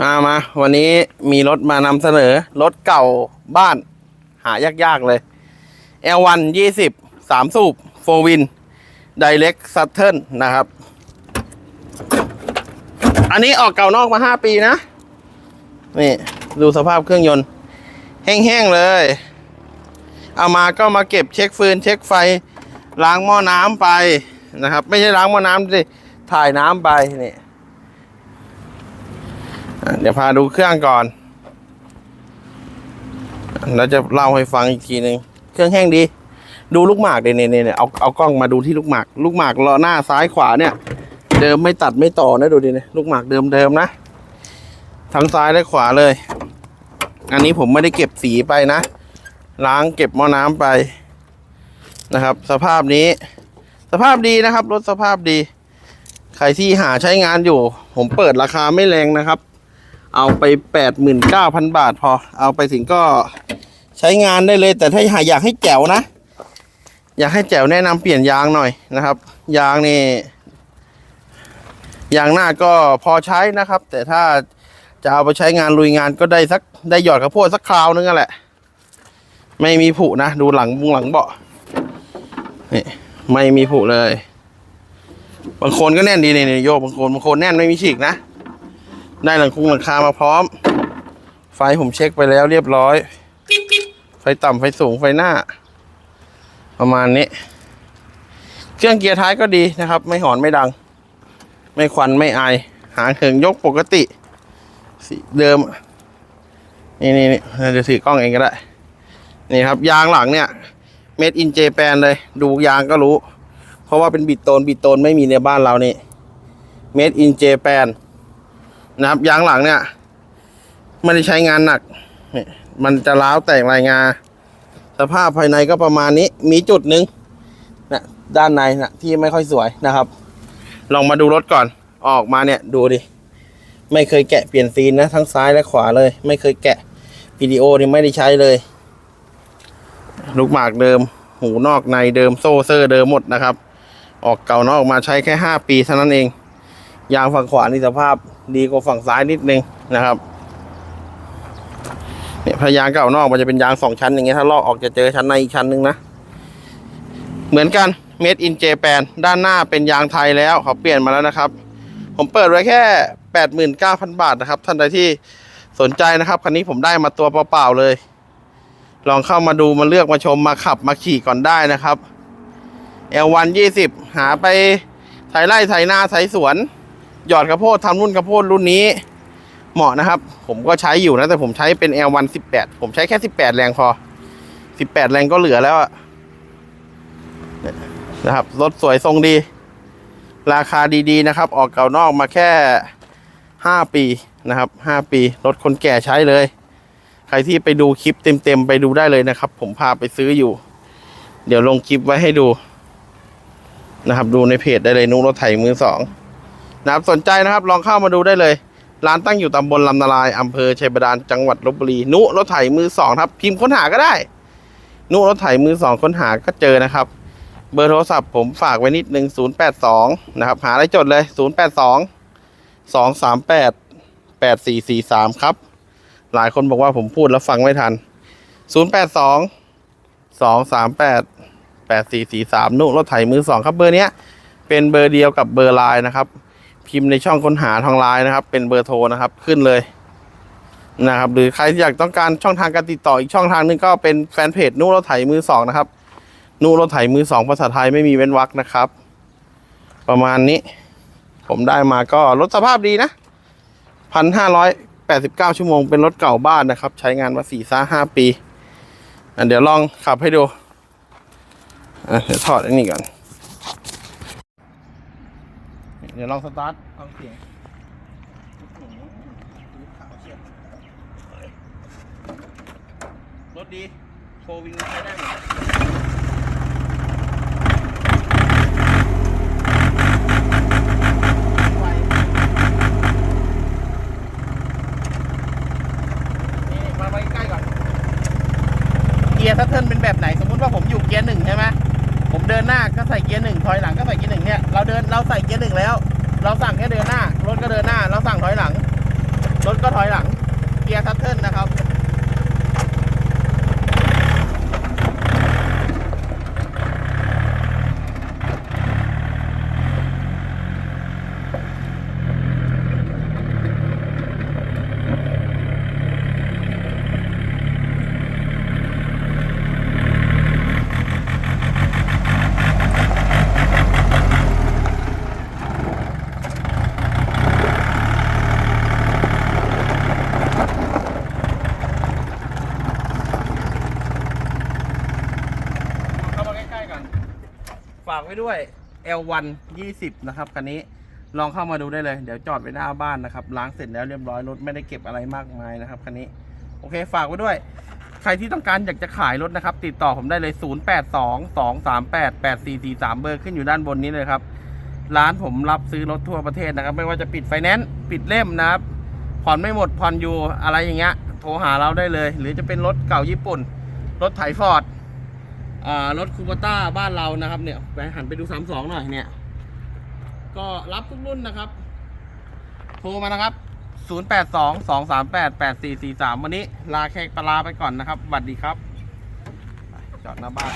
มามา วันนี้มีรถมานำเสนอ รถเก่าบ้าน หายาก ๆ เลย L1 20 3 สูบ4 Win Direct Saturn นะครับ อันนี้ออกเก่านอกมา 5 ปีนะ นี่ ดูสภาพเครื่องยนต์ แห้ง ๆ เลย เอามาก็มาเก็บเช็คฟืน เช็คไฟ ล้างหม้อน้ำไปนะครับ ไม่ใช่ล้างหม้อน้ำสิถ่ายน้ำไปนี่ เดี๋ยวพาดูเครื่องก่อน แล้วจะเล่าให้ฟังอีกทีหนึ่งเครื่องแห้งดี ดูลูกหมากเนี่ยเนี่ยเนี่ยเอาเอากล้องมาดูที่ลูกหมาก ลูกหมากล้อหน้าซ้ายขวาเนี่ย เดิมไม่ตัดไม่ต่อนะดูดิเนี่ยลูกหมากเดิมเดิมนะทั้งซ้ายและขวาเลย อันนี้ผมไม่ได้เก็บสีไปนะ ล้างเก็บหม้อน้ำไปนะครับ สภาพนี้ สภาพดีนะครับรถสภาพดี ใครที่หาใช้งานอยู่ ผมเปิดราคาไม่แรงนะครับ เอาไปแปดหมื่นเก้าพันบาทพอ เอาไปถึงก็ใช้งานได้เลย แต่ถ้าหาอยากให้แจ๋วนะ อยากให้แจ๋วแนะนำเปลี่ยนยางหน่อยนะครับ ยางนี่ยางหน้าก็พอใช้นะครับ แต่ถ้าจะเอาไปใช้งานลุยงานก็ได้สักได้หยอดข้าวโพดสักคราวนึงนั่นแหละ ไม่มีผุนะ ดูหลังบุงหลังเบาะนี่ไม่มีผุเลย บางคนก็แน่นดีเนี่ยโยกบางคนบางคนแน่นไม่มีฉีกนะ ได้หลังคุงหลังคามาพร้อม ไฟผมเช็คไปแล้วเรียบร้อย ไฟต่ำไฟสูงไฟหน้า ประมาณนี้ เครื่องเกียร์ท้ายก็ดีนะครับ ไม่หอนไม่ดัง ไม่ควันไม่อายหางเถิงยกปกติสีเดิม นี่นี่นี่เดี๋ยวถือกล้องเองก็ได้ นี่ครับ ยางหลังเนี่ย เม็ดอินเจแปนเลย ดูยางก็รู้ เพราะว่าเป็นบิดโตนบิดโตนไม่มีในบ้านเรานี่ made in Japan น นะครับยางหลังเนี่ยไม่ได้ใช้งานหนักนี่มันจะล้าวแตกลายงา สภาพภายในก็ประมาณนี้ มีจุดหนึ่งนะด้านในนะที่ไม่ค่อยสวยนะครับ ลองมาดูรถก่อนออกมาเนี่ยดูดิ ไม่เคยแกะเปลี่ยนซีนนะ ทั้งซ้ายและขวาเลย ไม่เคยแกะวิดีโอนี่ไม่ได้ใช้เลย ลูกหมากเดิม หูนอกในเดิมโซ่เซอร์เดิมหมดนะครับ ออกเก่านอกมาใช้แค่ห้าปีเท่านั้นเอง ยางฝั่งขวานี่สภาพดีกว่าฝั่งซ้ายนิดนึงนะครับเนี่ยพยางเก่านอกมันจะเป็นยางสองชั้นอย่างเงี้ยถ้าลอกออกจะเจอชั้นในอีกชั้นหนึ่งนะ เหมือนกัน made in Japan ด้านหน้าเป็นยางไทยแล้วเขาเปลี่ยนมาแล้วนะครับ ผมเปิดไว้แค่แปดหมื่นเก้าพันบาทนะครับ ท่านใดที่สนใจนะครับคันนี้ผมได้มาตัวเปล่าๆเลย ลองเข้ามาดูมาเลือกมาชมมาขับมาขี่ก่อนได้นะครับ L1 20 หาไปไถไร่ไถนาไถสวน หยอดข้าวโพดทำรุ่นข้าวโพดรุ่นนี้ เหมาะนะครับ ผมก็ใช้อยู่นะ แต่ผมใช้เป็น L1 18 ผมใช้แค่ 18 แรงพอ 18 แรงก็เหลือแล้วนะครับรถสวยทรงดี ราคาดีๆนะครับ ออกเก่านอกมาแค่ 5 ปีนะครับ 5 ปีรถคนแก่ใช้เลย ใครที่ไปดูคลิปเต็มๆไปดูได้เลยนะครับ ผมพาไปซื้ออยู่ เดี๋ยวลงคลิปไว้ให้ดูนะครับ ดูในเพจได้เลยนุรถไถมือสอง นะครับสนใจนะครับลองเข้ามาดูได้เลย ร้านตั้งอยู่ตำบลลำนาลายอำเภอชัยบาดาลจังหวัดลบบุรี นุรถไถมือสองครับพิมพ์ค้นหาก็ได้ นุรถไถมือสองค้นหาก็เจอนะครับ เบอร์โทรศัพท์ผมฝากไว้นิดหนึ่งศูนย์แปดสองนะครับ หาได้จดเลยศูนย์แปดสองสองสามแปดแปดสี่สี่สามครับ หลายคนบอกว่าผมพูดแล้วฟังไม่ทันศูนย์แปดสองสองสามแปดแปดสี่สี่สามนุรถไถมือสองครับเบอร์เนี้ยเป็นเบอร์เดียวกับเบอร์ไลน์นะครับ พิมพ์ในช่องค้นหาทางไลน์นะครับ เป็นเบอร์โทรนะครับขึ้นเลยนะครับ หรือใครที่อยากต้องการช่องทางการติดต่ออีกช่องทางหนึงก็เป็นแฟนเพจนุรถไถมือสองนะครับนุรถไถมือสองภาษาไทยไม่มีเว้นวรรคนะครับ ประมาณนี้ ผมได้มาก็รถสภาพดีนะพันห้าร้อยแปดสิบเก้าชั่วโมงเป็นรถเก่าบ้านนะครับ ใช้งานมาสี่ซ่าห้าปีอะเดี๋ยวลองขับให้ดูอะเดี๋ยวถอดอันนี้ก่อน เดี๋ยวลองสตาร์ทฟังเสียงรถดีโฟวิงใช้ได้หมดไวนี่มาไว้ใกล้ก่อนเกียร์ทัตเทิร์นเป็นแบบไหน สมมุติว่าผมอยู่เกียร์หนึ่งใช่ไหมผม เดินหน้าก็ใส่เกียร์หนึ่งถอยหลังก็ใส่เกียร์หนึ่งเนี่ยเราเดินเราใส่เกียร์หนึ่งแล้ว เราสั่งแค่เดินหน้ารถก็เดินหน้า เราสั่งถอยหลังรถก็ถอยหลังเกียร์ทัตเทิลนะครับ เข้ามาใกล้ๆกัน ไว้ด้วย L1 20 นะครับคันนี้ลองเข้ามาดูได้เลย เดี๋ยวจอดไว้หน้าบ้านนะครับล้างเสร็จแล้วเรียบร้อยรถไม่ได้เก็บอะไรมากมายนะครับคันนี้โอเคฝากไว้ด้วย ใครที่ต้องการอยากจะขายรถนะครับ ติดต่อผมได้เลย 082 238 8443 เบอร์ขึ้นอยู่ด้านบนนี้เลยครับ ร้านผมรับซื้อรถทั่วประเทศนะครับ ไม่ว่าจะปิดไฟแนนซ์ปิดเล่มนะครับผ่อนไม่หมดผ่อนอยู่อะไรอย่างเงี้ยโทรหาเราได้เลย หรือจะเป็นรถเก่าญี่ปุ่น รถไถฟอร์ด รถคูปต้าบ้านเรานะครับเนี่ยไปหันไปดู32หน่อยเนี่ย ก็รับทุกรุ่นนะครับ โทรมานะครับ 082 238 8443 วันนี้ลาแขกปลาไปก่อนนะครับสวัสดีครับ จอดหน้าบ้าน